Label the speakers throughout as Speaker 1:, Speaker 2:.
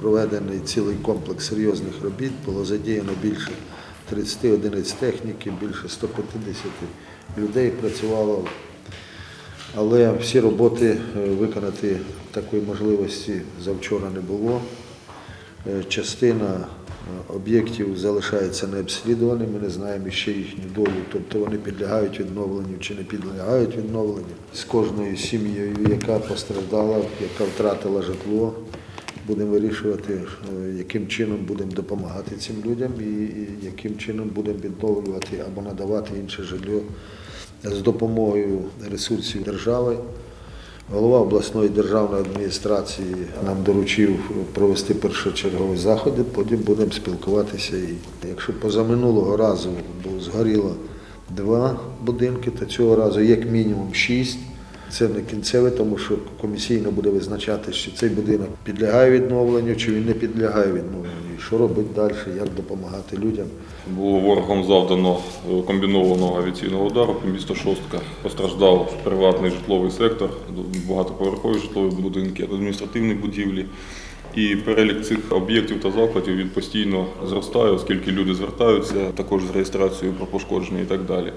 Speaker 1: Проведений цілий комплекс серйозних робіт, було задіяно більше 30 одиниць техніки, більше 150 людей працювало. Але всі роботи е, виконати такої можливості завчора не було. Е, Частина е, об'єктів залишається необслідуваними, ми не знаємо ще їхню долю, тобто вони підлягають відновленню чи не підлягають відновленню. З кожною сім'єю, яка постраждала, яка втратила житло, будемо вирішувати, е, яким чином будемо допомагати цим людям і яким чином будемо відновлювати або надавати інше житло з допомогою ресурсів держави. Голова обласної державної адміністрації нам доручив провести першочергові заходи, потім будемо спілкуватися. І якщо позаминулого разу згоріло два будинки, то цього разу як мінімум шість. Це не кінцеве, тому що комісійно буде визначати, чи цей будинок підлягає відновленню, чи він не підлягає відновленню. І що робити далі, як допомагати людям.
Speaker 2: Було ворогом завдано е, комбінованого авіаційного удару по місту Шостка. Постраждав приватний житловий сектор, багатоповерхові житлові будинки, адміністративні будівлі. І перелік цих об'єктів та закладів він постійно зростає, оскільки люди звертаються також з реєстрацією про пошкодження і так далі.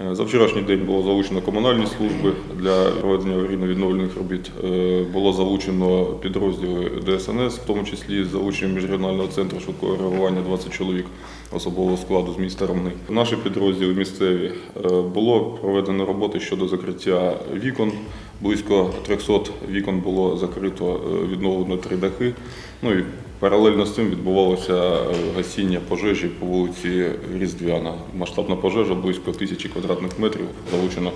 Speaker 2: Е, За вчорашній день було залучено комунальні служби для проведення аварійно-відновлених робіт. Е, Було залучено підрозділи ДСНС, в тому числі з залученням міжрегіонального центру швидкого реагування 20 чоловік особового складу з міста Ромни. Наші підрозділи місцеві е, було проведено роботи щодо закриття вікон. Близько 300 вікон було закрито, е, відновлено три дахи. Ну і Паралельно з цим відбувалося е, гасіння пожежі по вулиці Різдвяна. Масштабна пожежа близько тисячі квадратних метрів. Залучено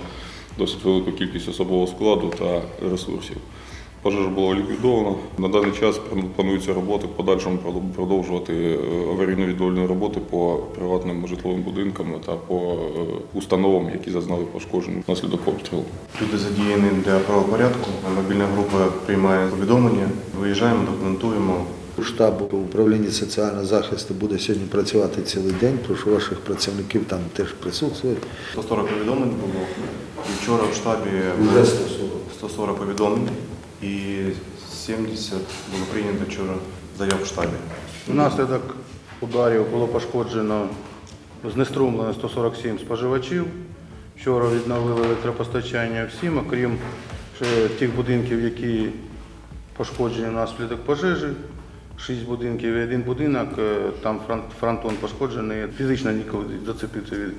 Speaker 2: досить велику кількість особового складу та ресурсів. Пожежа була ліквідована. На даний час плануються роботи в подальшому продовжувати е, аварійно-відновлені роботи по приватним житловим будинкам та по е, установам, які зазнали пошкоджень внаслідок обстрілу.
Speaker 3: Люди задіяні для правопорядку. Мобільна група приймає повідомлення. Виїжджаємо, документуємо.
Speaker 1: Штаб управління соціального захисту буде сьогодні працювати цілий день. Прошу ваших працівників там теж присутствувати.
Speaker 3: 140 повідомлень було. І вчора в штабі
Speaker 1: Вже 140.
Speaker 3: 140 повідомлень і 70 було прийнято вчора заяв в штабі.
Speaker 4: Внаслідок ударів було пошкоджено знеструмлено 147 споживачів. Вчора відновили електропостачання всім, окрім тих будинків, які пошкоджені внаслідок пожежі. Шість будинків і один будинок, е, там фронтон пошкоджений, фізично ніколи зацепитися від,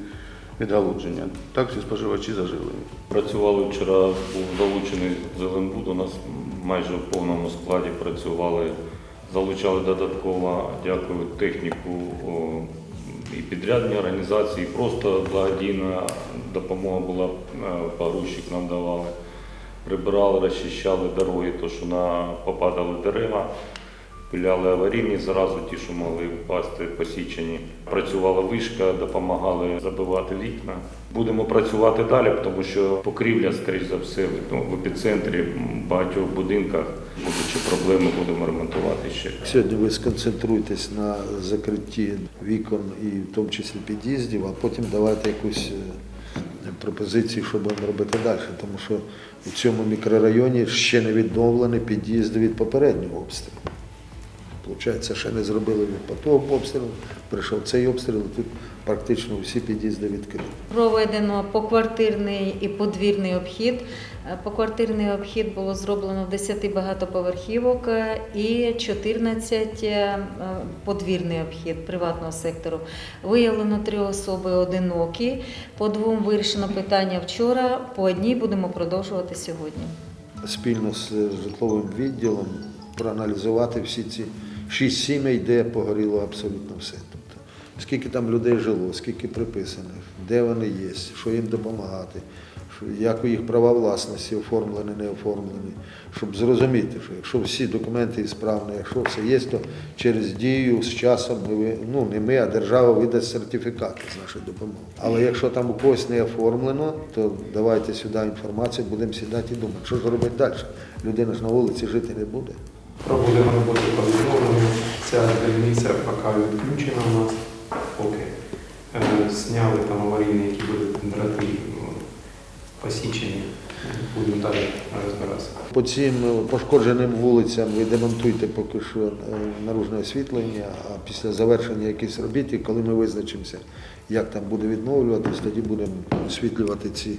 Speaker 4: від галудження. Так всі споживачі заживлені.
Speaker 5: Працювали вчора, був залучений Зеленбуд. У нас майже в повному складі працювали, залучали додатково, дякую техніку і підрядні організації. Просто благодійна допомога була, е, погрузчик нам давали. Прибирали, розчищали дороги, то що на попадали дерева. Пиляли аварійні зразу, ті, що могли впасти, посічені. Працювала вишка, допомагали забивати вікна. Будемо працювати далі, тому що покрівля, скоріш за все, ну, в епіцентрі багатьох будинках, будучи проблеми, будемо ремонтувати ще.
Speaker 1: Сьогодні ви сконцентруйтесь на закритті вікон і в тому числі під'їздів, а потім давайте якусь е, пропозицію, що будемо робити далі. Тому що у цьому мікрорайоні ще не відновлені під'їзди від попереднього обстрілу. Получається, ще не зробили від того обстрілу, прийшов цей обстріл, і тут практично всі під'їзди відкриті.
Speaker 6: Проведено поквартирний і подвірний обхід. Е, Поквартирний обхід було зроблено в 10 багатоповерхівок е, і 14 е, подвірний обхід приватного сектору. Виявлено три особи одинокі. По двом вирішено питання вчора, по одній будемо продовжувати сьогодні.
Speaker 1: спільно з житловим відділом проаналізувати всі ці шість сімей, де погоріло абсолютно все. Тобто, скільки там людей жило, скільки приписаних, де вони є, що їм допомагати, як у їх права власності оформлені, не оформлені, щоб зрозуміти, що якщо всі документи справні, якщо все є, то через дію з часом ми, ну не ми, а держава видасть сертифікати з нашої допомоги. Але якщо там у когось не оформлено, то давайте сюди інформацію, будемо сідати і думати, що ж робити далі. Людина ж на вулиці жити не буде.
Speaker 7: Проводимо роботи по відновленню. Ця дільниця поки відключена у нас. Поки. Е, Зняли там аварійні, які були дроти ну, посічені. Будемо далі розбиратися.
Speaker 1: По цим е, пошкодженим вулицям ви демонтуйте поки що е, наружне освітлення, а після завершення якихось робіт, і коли ми визначимося, як там буде відновлюватись, тоді будемо освітлювати ці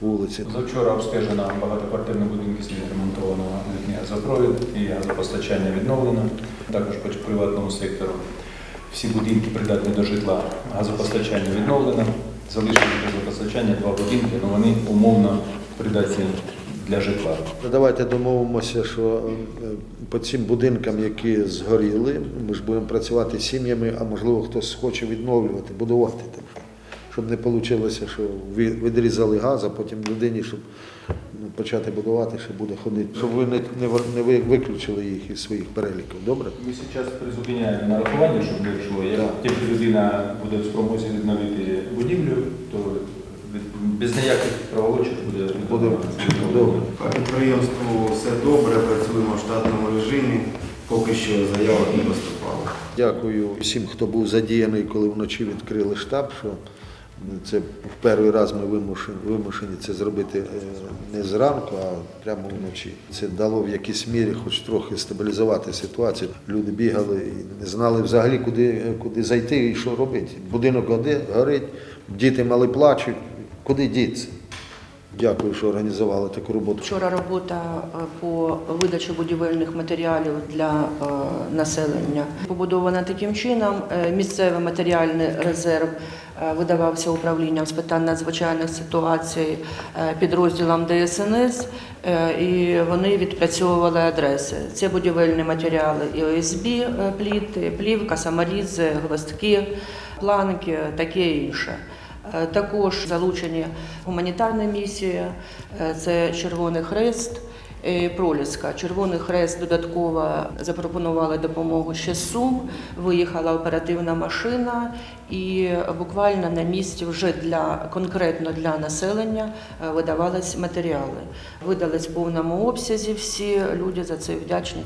Speaker 1: вулиці.
Speaker 8: Завчора обстежено багатоквартирні будинки слід ремонтовано літній газопровід і газопостачання відновлено. Також по приватному сектору всі будинки придатні до житла. Газопостачання відновлено. Залишили газопостачання два будинки, але вони умовно придатні для житла.
Speaker 1: Давайте домовимося, що е, по цим будинкам, які згоріли, ми ж будемо працювати з сім'ями, а можливо хтось хоче відновлювати, будувати там. Щоб не вийшло, що ви- відрізали газ, а потім людині, щоб ну, почати будувати, ще буде ходити. Щоб ви не, не, не виключили їх із своїх переліків, добре?
Speaker 8: Ми зараз призупиняємо нарахування, щоб не йшло. Як тільки людина буде в спромозі відновити будівлю, то без ніяких правовочих буде
Speaker 1: Буде добре.
Speaker 9: По підприємству все добре, працюємо в штатному режимі. Поки що заявок не поступало.
Speaker 1: Дякую всім, хто був задіяний, коли вночі відкрили штаб. Що це в перший раз ми вимушені, вимушені це зробити е, не зранку, а прямо вночі. Це дало в якійсь мірі, хоч трохи стабілізувати ситуацію. Люди бігали і не знали взагалі, куди, куди зайти і що робити. Будинок горить, діти мали плачуть. Куди діться? Дякую, що організували таку роботу.
Speaker 10: Вчора робота е, по видачі будівельних матеріалів для е, населення побудована таким чином. Е, Місцевий матеріальний резерв видавався управлінням з питань надзвичайних ситуацій підрозділом ДСНС, і вони відпрацьовували адреси. Це будівельні матеріали і ОСБ, пліти, плівка, саморізи, гвоздки, планки, таке інше. Е, Також залучені гуманітарні місії, е, це Червоний Хрест, Проліска. Червоний Хрест додатково запропонували допомогу ще Сум. Виїхала оперативна машина, і буквально на місці вже для конкретно для населення е, видавались матеріали. Видались в повному обсязі. Всі люди за це вдячні.